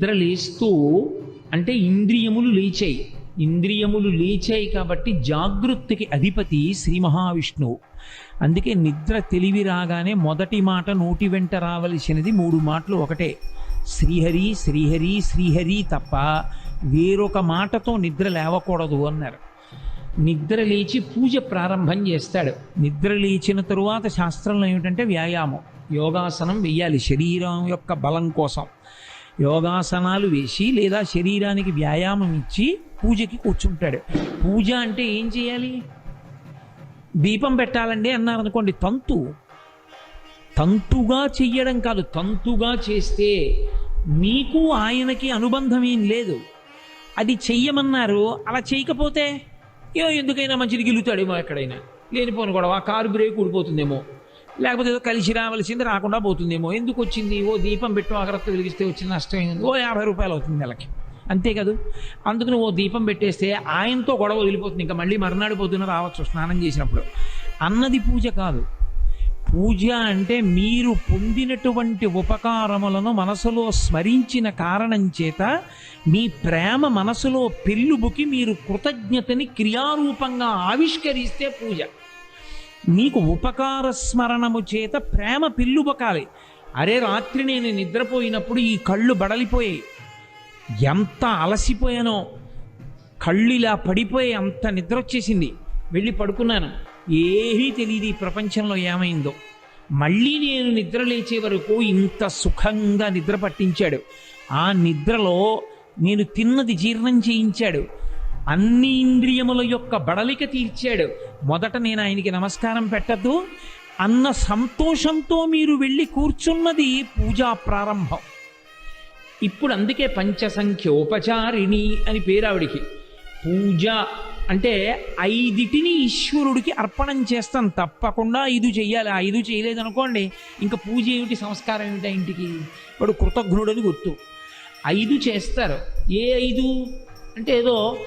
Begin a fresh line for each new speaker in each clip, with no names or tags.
నిద్ర లేస్తూ అంటే ఇంద్రియములు లేచాయి. ఇంద్రియములు లేచాయి కాబట్టి జాగృతికి అధిపతి శ్రీ మహావిష్ణువు. అందుకే నిద్ర తెలివి రాగానే మొదటి మాట నోటి వెంట రావలసినది మూడు మాటలు ఒకటే. శ్రీహరి శ్రీహరి శ్రీహరి తప్ప వేరొక మాటతో నిద్ర లేవకూడదు అన్నారు. నిద్ర లేచి పూజ ప్రారంభం చేస్తాడు. నిద్ర లేచిన తరువాత శాస్త్రంలో ఏమిటంటే వ్యాయామం. యోగాసనం వెయ్యాలి శరీరం యొక్క బలం కోసం. యోగాసనాలు వేసి లేదా శరీరానికి వ్యాయామం ఇచ్చి పూజకి కూర్చుంటాడు. పూజ అంటే ఏం చేయాలి? దీపం పెట్టాలండి అన్నారు అనుకోండి తంతు. తంతుగా చెయ్యడం కాదు తంతుగా చేస్తే మీకు ఆయనకి అనుబంధం ఏం లేదు. అది చెయ్యమన్నారు అలా చేయకపోతే ఏ ఎందుకైనా మంచిది గిలుతాడేమో ఎక్కడైనా. లేనిపోను కూడా ఆ కారు బ్రేక్ ఊడిపోతుందేమో. లేకపోతే ఏదో కలిసి రావాల్సింది రాకుండా పోతుందేమో. ఎందుకు వచ్చింది? ఓ దీపం పెట్టు అగ్రత్త వెలిగిస్తే వచ్చిన నష్టం ఓ యాభై రూపాయలు అవుతుంది నెలకి. అంతే కదా? అందుకని ఓ దీపం పెట్టేస్తే ఆయనతో గొడవ వదిలిపోతుంది. ఇంకా మళ్ళీ మర్నాడు పొద్దున రావచ్చు స్నానం చేసినప్పుడు. అన్నది పూజ కాదు. పూజ అంటే మీరు పొందినటువంటి ఉపకారములను మనసులో స్మరించిన కారణం చేత మీ ప్రేమ మనసులో పెళ్ళుబుకి మీరు కృతజ్ఞతని క్రియారూపంగా ఆవిష్కరిస్తే పూజ. నీకు ఉపకార స్మరణము చేత ప్రేమ పిల్లుబకాలి. అరే రాత్రి నేను నిద్రపోయినప్పుడు ఈ కళ్ళు బడలిపోయాయి. ఎంత అలసిపోయానో. కళ్ళు ఇలా పడిపోయి అంత నిద్ర వచ్చేసింది వెళ్ళి పడుకున్నాను. ఏమీ తెలియదు ఈ ప్రపంచంలో ఏమైందో. మళ్ళీ నేను నిద్ర లేచే వరకు ఇంత సుఖంగా నిద్ర పట్టించాడు. ఆ నిద్రలో నేను తిన్నది జీర్ణం చేయించాడు. అన్ని ఇంద్రియముల యొక్క బడలిక తీర్చాడు. మొదట నేను ఆయనకి నమస్కారం పెట్టద్దు. అన్న సంతోషంతో మీరు వెళ్ళి కూర్చున్నది పూజా ప్రారంభం. ఇప్పుడు అందుకే పంచసంఖ్యోపచారిణి అని పేరు ఆవిడికి. పూజ అంటే ఐదిటిని ఈశ్వరుడికి అర్పణం చేస్తాం. తప్పకుండా ఐదు చెయ్యాలి ఐదు చేయలేదనుకోండి ఇంకా పూజ ఏమిటి సంస్కారం ఏమిటా ఇంటికి? వాడు కృతజ్ఞుడని గుర్తు. ఐదు చేస్తారు. ఏ ఐదు? అంటే ఏదో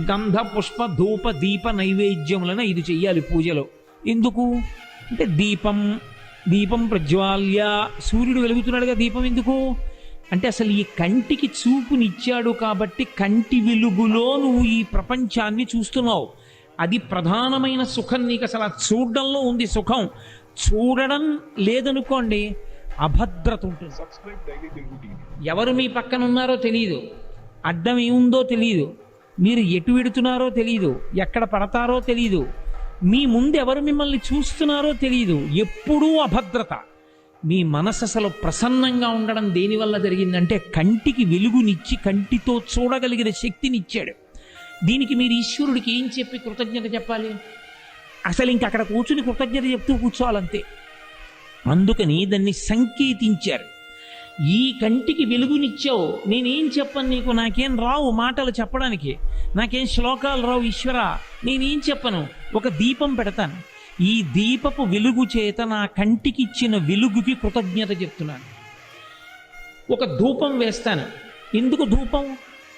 గంధ పుష్ప ధూప దీప నైవేద్యములను ఐదు చెయ్యాలి పూజలో. ఎందుకు? అంటే దీపం దీపం ప్రజ్వాల్య సూర్యుడు వెలుగుతున్నాడుగా దీపం ఎందుకు? అంటే అసలు ఈ కంటికి చూపునిచ్చాడు కాబట్టి కంటి వెలుగులో నువ్వు ఈ ప్రపంచాన్ని చూస్తున్నావు. అది ప్రధానమైన సుఖం నీకు అసలు ఆ చూడడంలో ఉంది సుఖం. చూడడం లేదనుకోండి అభద్రత ఉంటుంది. ఎవరు మీ పక్కన ఉన్నారో తెలియదు అడ్డం ఏముందో తెలియదు మీరు ఎటు వెడుతున్నారో తెలియదు ఎక్కడ పడతారో తెలియదు మీ ముందు ఎవరు మిమ్మల్ని చూస్తున్నారో తెలియదు ఎప్పుడూ అభద్రత. మీ మనసు అసలు ప్రసన్నంగా ఉండడం దేనివల్ల జరిగిందంటే కంటికి వెలుగునిచ్చి కంటితో చూడగలిగిన శక్తినిచ్చాడు. దీనికి మీరు ఈశ్వరుడికి ఏం చెప్పి కృతజ్ఞత చెప్పాలి? అసలు ఇంక అక్కడ కూర్చుని కృతజ్ఞత చెప్తూ కూర్చోవాలంతే. అందుకని దాన్ని సంకేతించారు. ఈ కంటికి వెలుగునిచ్చావు. నేనేం చెప్పను నీకు? నాకేం రావు మాటలు చెప్పడానికి. నాకేం శ్లోకాలు రావు ఈశ్వర. నేనేం చెప్పను? ఒక దీపం పెడతాను. ఈ దీపపు వెలుగు చేత నా కంటికి ఇచ్చిన వెలుగుకి కృతజ్ఞత చెప్తున్నాను. ఒక ధూపం వేస్తాను. ఎందుకు ధూపం?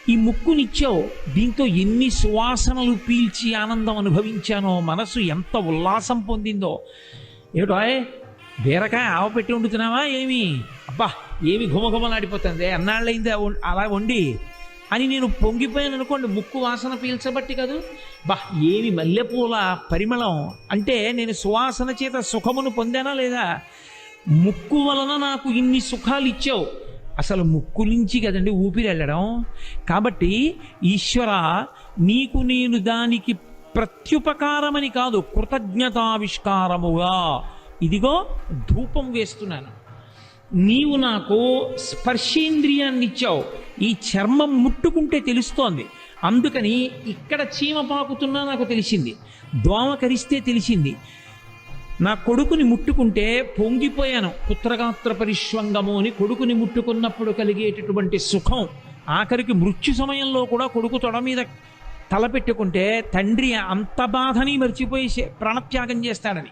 ఈ ముక్కునిచ్చావు. దీంతో ఎన్ని సువాసనలు పీల్చి ఆనందం అనుభవించానో మనసు ఎంత ఉల్లాసం పొందిందో. ఏమిటో బీరకాయ ఆవ పెట్టి వండుతున్నావా ఏమి? అబ్బా ఏమి ఘుమఘుమలాడిపోతుంది. అన్నాళ్ళైంది అలా వండి అని నేను పొంగిపోయాను అనుకోండి ముక్కు వాసన పీల్చబట్టి కదూ. బా ఏమి మల్లెపూల పరిమళం అంటే నేను సువాసన చేత సుఖమును పొందానా లేదా? ముక్కు వలన నాకు ఇన్ని సుఖాలు ఇచ్చావు. అసలు ముక్కు నుంచి కదండి ఊపిరి వెళ్ళడం. కాబట్టి ఈశ్వర నీకు నేను దానికి ప్రత్యుపకారమని కాదు కృతజ్ఞతావిష్కారముగా ఇదిగో ధూపం వేస్తున్నాను. నీవు నాకు స్పర్శేంద్రియాన్ని ఇచ్చావు ఈ చర్మం ముట్టుకుంటే తెలుస్తోంది. అందుకని ఇక్కడ చీమ పాకుతున్నా నాకు తెలిసింది. దోమ కరిస్తే తెలిసింది. నా కొడుకుని ముట్టుకుంటే పొంగిపోయాను. పుత్రగాత్ర పరిశ్వంగము అని కొడుకుని ముట్టుకున్నప్పుడు కలిగేటటువంటి సుఖం. ఆఖరికి మృత్యు సమయంలో కూడా కొడుకు తొడ మీద తలపెట్టుకుంటే తండ్రి అంత బాధని మర్చిపోయి ప్రాణత్యాగం చేస్తాడని.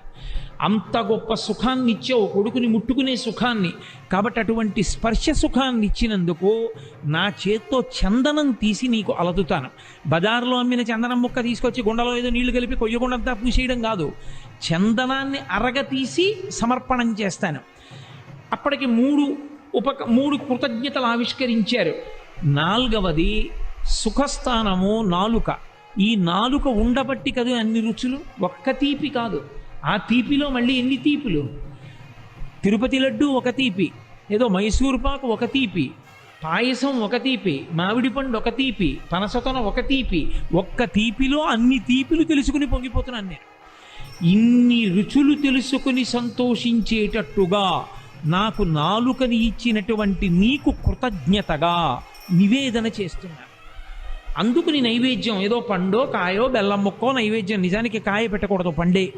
అంత గొప్ప సుఖాన్ని ఇచ్చావు కొడుకుని ముట్టుకునే సుఖాన్ని. కాబట్టి అటువంటి స్పర్శ సుఖాన్ని ఇచ్చినందుకు నా చేత్తో చందనం తీసి నీకు అలదుతాను. బజార్లో అమ్మిన చందనం ముక్క తీసుకొచ్చి గుండలో ఏదో నీళ్ళు కలిపి కొయ్యగుండంతా పూసేయడం కాదు. చందనాన్ని అరగ తీసి సమర్పణం చేస్తాను. అప్పటికి మూడు ఉపక మూడు కృతజ్ఞతలు ఆవిష్కరించారు. నాలుగవది సుఖస్థానము నాలుక. ఈ నాలుక ఉండబట్టి కదా అన్ని రుచులు? ఒక్క తీపి కాదు. ఆ తీపిలో మళ్ళీ ఎన్ని తీపులు? తిరుపతి లడ్డు ఒక తీపి ఏదో మైసూర్ పాకు ఒక తీపి పాయసం ఒక తీపి మామిడి పండు ఒక తీపి పనసతన ఒక తీపి ఒక్క తీపిలో అన్ని తీపిలు తెలుసుకుని పొంగిపోతున్నాను నేను. ఇన్ని రుచులు తెలుసుకుని సంతోషించేటట్టుగా నాకు నాలుకని ఇచ్చినటువంటి నీకు కృతజ్ఞతగా నివేదన చేస్తున్నాను అందుకుని నైవేద్యం ఏదో పండో కాయో బెల్లం ముక్కో నైవేద్యం నిజానికి కాయ పెట్టకూడదు పండే.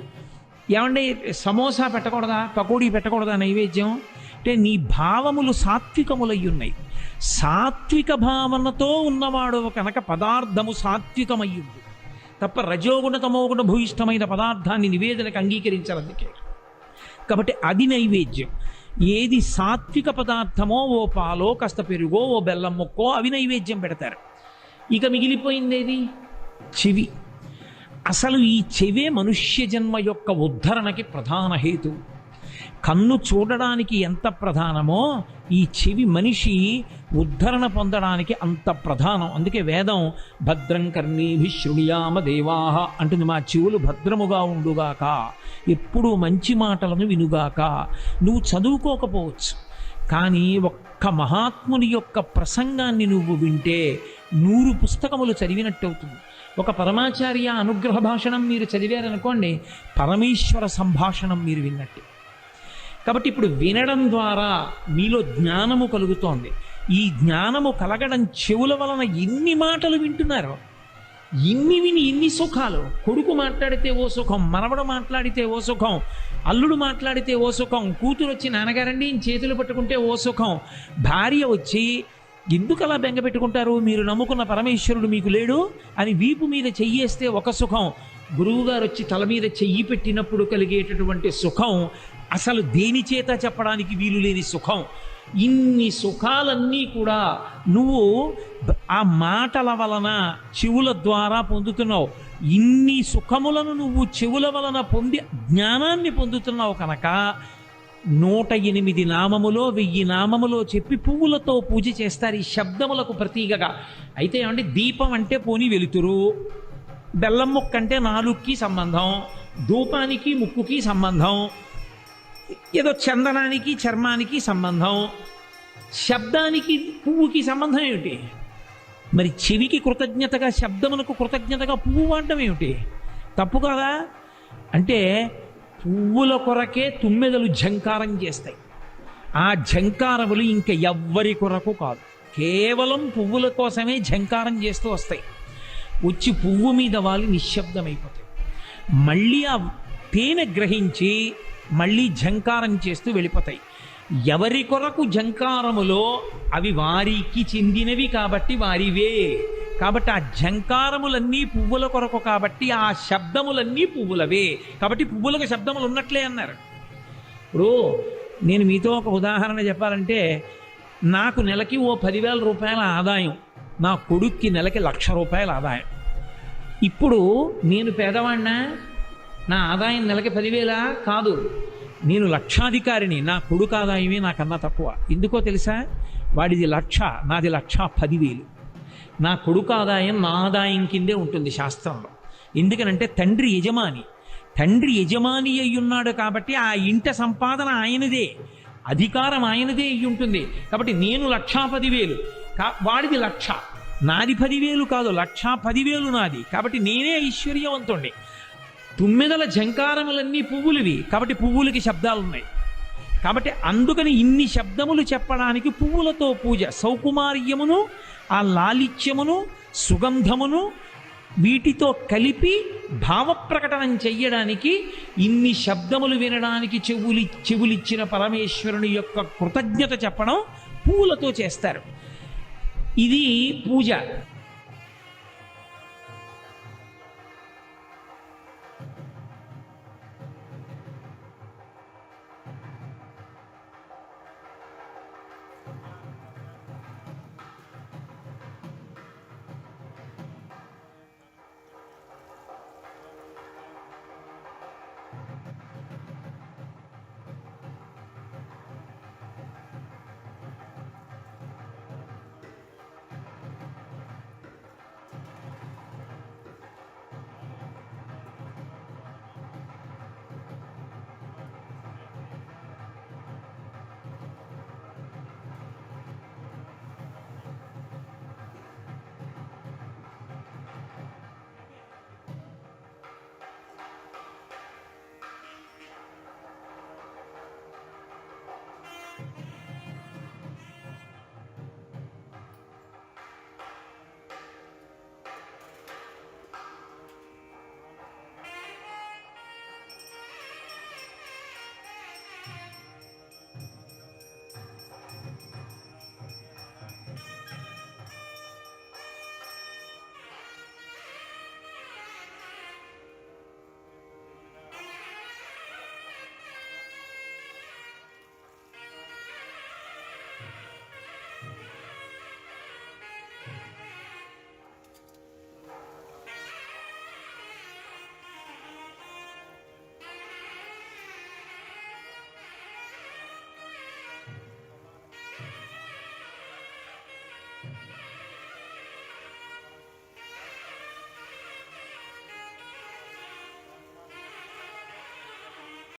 ఏమంటే సమోసా పెట్టకూడదా? పకోడీ పెట్టకూడదా నైవేద్యం? అంటే నీ భావములు సాత్వికములై ఉన్నాయి సాత్విక భావనతో ఉన్నవాడు కనుక పదార్థము సాత్వికమయ్యుంది తప్ప రజోగుణ తమోగుణ భూయిష్టమైన పదార్థాన్ని నివేదనకు అంగీకరించారు అందుకే కాబట్టి అది నైవేద్యం. ఏది సాత్విక పదార్థమో ఓ పాలో కాస్త పెరుగో ఓ బెల్లం ముక్కో అవి నైవేద్యం పెడతారు. ఇక మిగిలిపోయింది ఏది చెవి. అసలు ఈ చెవే మనుష్య జన్మ యొక్క ఉద్ధరణకి ప్రధాన హేతు. కన్ను చూడడానికి ఎంత ప్రధానమో ఈ చెవి మనిషి ఉద్ధరణ పొందడానికి అంత ప్రధానం. అందుకే వేదం భద్రం కర్ణీభి శృణుయామ దేవాహ అంటుంది మా చెవులు భద్రముగా ఉండుగాక ఎప్పుడూ మంచి మాటలను వినుగాక నువ్వు చదువుకోకపోవచ్చు. కానీ ఒక్క మహాత్ముని యొక్క ప్రసంగాన్ని నువ్వు వింటే నూరు పుస్తకములు చదివినట్టు అవుతుంది ఒక పరమాచార్య అనుగ్రహ భాషణం మీరు చదివారనుకోండి పరమేశ్వర సంభాషణం మీరు విన్నట్టు. కాబట్టి ఇప్పుడు వినడం ద్వారా మీలో జ్ఞానము కలుగుతోంది. ఈ జ్ఞానము కలగడం చెవుల వలన ఎన్ని మాటలు వింటున్నారు ఇన్ని విని ఇన్ని సుఖాలు. కొడుకు మాట్లాడితే ఓ సుఖం మనవడు మాట్లాడితే ఓ సుఖం అల్లుడు మాట్లాడితే ఓ సుఖం కూతురు వచ్చి నాన్నగారండి చేతులు పట్టుకుంటే ఓ సుఖం. భార్య వచ్చి ఎందుకు అలా బెంగ పెట్టుకుంటారు? మీరు నమ్ముకున్న పరమేశ్వరుడు మీకు లేడు అని వీపు మీద చెయ్యేస్తే ఒక సుఖం. గురువుగారు వచ్చి తల మీద చెయ్యి పెట్టినప్పుడు కలిగేటటువంటి సుఖం అసలు దేని చేత చెప్పడానికి వీలు లేని సుఖం? ఇన్ని సుఖాలన్నీ కూడా నువ్వు ఆ మాటల వలన చెవుల ద్వారా పొందుతున్నావు. ఇన్ని సుఖములను నువ్వు చెవుల వలన పొంది జ్ఞానాన్ని పొందుతున్నావు కనుక నూట ఎనిమిది నామములో వెయ్యి నామములో చెప్పి పువ్వులతో పూజ చేస్తారు ఈ శబ్దములకు ప్రతీకగా. అయితే ఏమంటే దీపం అంటే పోని వెలుతురు. బెల్లం ముక్క అంటే నాలుగుకి సంబంధం ధూపానికి ముక్కుకి సంబంధం ఏదో చందనానికి చర్మానికి సంబంధం. శబ్దానికి పువ్వుకి సంబంధం ఏమిటి? మరి చెవికి కృతజ్ఞతగా శబ్దమునకు కృతజ్ఞతగా పువ్వు వాడడం ఏమిటి? తప్పు కదా? అంటే పువ్వుల కొరకే తుమ్మెదలు ఝంకారం చేస్తాయి. ఆ ఝంకారములు ఇంక ఎవ్వరి కొరకు కాదు. కేవలం పువ్వుల కోసమే ఝంకారం చేస్తూ వస్తాయి. వచ్చి పువ్వు మీద వాళ్ళు నిశ్శబ్దమైపోతాయి. మళ్ళీ ఆ తేనె గ్రహించి మళ్ళీ ఝంకారం చేస్తూ వెళ్ళిపోతాయి. ఎవరి కొరకు ఝంకారములో అవి వారికి చెందినవి కాబట్టి వారివే. కాబట్టి ఆ ఝంకారములన్నీ పువ్వుల కొరకు కాబట్టి ఆ శబ్దములన్నీ పువ్వులవే. కాబట్టి పువ్వులకు శబ్దములు ఉన్నట్లే అన్నారు. ఇప్పుడు నేను మీతో ఒక ఉదాహరణ చెప్పాలంటే నాకు నెలకి ఓ పదివేల రూపాయల ఆదాయం నా కొడుక్కి నెలకి లక్ష రూపాయల ఆదాయం. ఇప్పుడు నేను పేదవాడినా నా ఆదాయం నెలకి పదివేలా కాదు. నేను లక్షాధికారిని నా కొడుకు ఆదాయమే నాకన్నా తక్కువ. ఎందుకో తెలుసా? వాడిది లక్ష నాది లక్ష పదివేలు. నా కొడుకు ఆదాయం నా ఆదాయం కిందే ఉంటుంది శాస్త్రంలో. ఎందుకనంటే తండ్రి యజమాని. తండ్రి యజమాని అయి ఉన్నాడు కాబట్టి ఆ ఇంట సంపాదన ఆయనదే. అధికారం ఆయనదే అయి ఉంటుంది కాబట్టి నేను లక్షా పదివేలు. కా వాడిది లక్ష. నాది పదివేలు కాదు లక్షా పదివేలు నాది. కాబట్టి నేనే ఐశ్వర్యవంతుండే తుమ్మెదల జంకారములన్నీ పువ్వులివి. కాబట్టి పువ్వులకి శబ్దాలు ఉన్నాయి కాబట్టి అందుకని ఇన్ని శబ్దములు చెప్పడానికి పువ్వులతో పూజ సౌకుమార్యమును ఆ లాలిత్యమును సుగంధమును వీటితో కలిపి భావప్రకటనం చెయ్యడానికి ఇన్ని శబ్దములు వినడానికి చెవులి చెవులిచ్చిన పరమేశ్వరుని యొక్క కృతజ్ఞత చెప్పడం పువ్వులతో చేస్తారు. ఇది పూజ.